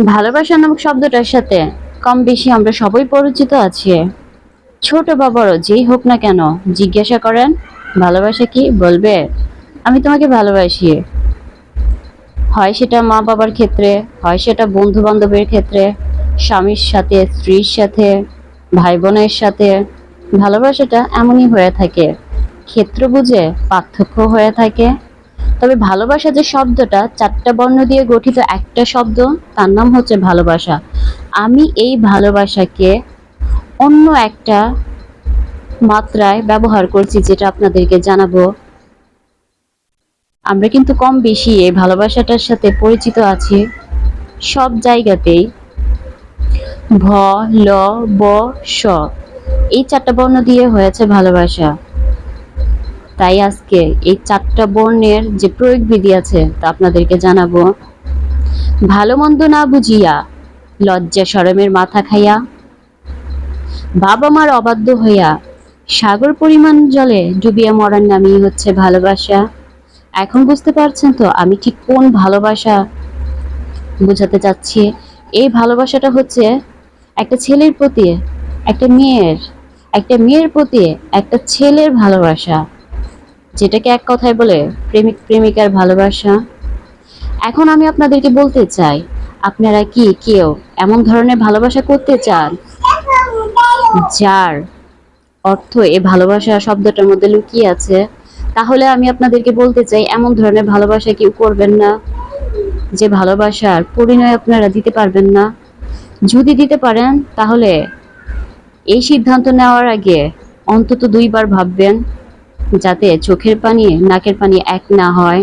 ভালোবাসা নামক শব্দটার সাথে কম বেশি আমরা সবাই পরিচিত আছি। ছোট বা বড়, যেই হোক না কেন, জিজ্ঞাসা করেন, ভালোবাসা কি? বলবে, আমি তোমাকে ভালোবাসি। হয় সেটা মা বাবার ক্ষেত্রে, হয় সেটা বন্ধু বান্ধবের ক্ষেত্রে, স্বামীর সাথে, স্ত্রীর সাথে ভাই বোনের সাথে। ভালোবাসাটা এমনই হয়ে থাকে। ক্ষেত্র বুঝে পার্থক্য হয়ে থাকে। তবে ভালোবাসা যে শব্দটা, চারটা বর্ণ দিয়ে গঠিত একটা শব্দ, তার নাম হচ্ছে ভালোবাসা। আমি এই ভালোবাসাকে অন্য একটা মাত্রায় ব্যবহার করছি যেটা আপনাদেরকে জানাব। আমরা কিন্তু কম বেশি এই ভালোবাসাটার সাথে পরিচিত আছি সব জায়গাতেই। ভ, ল, ব স এই চারটা বর্ণ দিয়ে হয়েছে ভালোবাসা। তাই আজকে এই চারটা বর্ণের যে প্রয়োগ বিধি আছে তা আপনাদেরকে জানাব। ভালো মন্দ না বুঝিয়া লজ্জা সরমের মাথা খাইয়া বাবা মার অবাধ্য হইয়া সাগর পরিমাণ জলে ডুবিয়া মরার নামই হচ্ছে ভালোবাসা। এখন বুঝতে পারছেন তো আমি ঠিক কোন ভালোবাসা বোঝাতে চাচ্ছি? এই ভালোবাসাটা হচ্ছে একটা ছেলের প্রতি, একটা মেয়ের একটা মেয়ের প্রতি একটা ছেলের ভালোবাসা। যেটাকে এক কথায় বলে প্রেমিক, প্রেমিকার ভালোবাসা। এখন আমি আপনাদেরকে বলতে চাই, আপনারা কি কেউ এমন ধরনের ভালোবাসা করতে চান যার অর্থ এ ভালোবাসা শব্দটার মধ্যে লুকিয়ে আছে? তাহলে আমি আপনাদেরকে বলতে চাই, এমন ধরনের ভালোবাসা কেউ করবেন না, যে ভালোবাসার পরিণয় আপনারা দিতে পারবেন না। যদি দিতে পারেন, তাহলে এই সিদ্ধান্ত নেওয়ার আগে অন্তত দুইবার ভাববেন যাতে চোখের পানি নাকের পানি এক না হয়।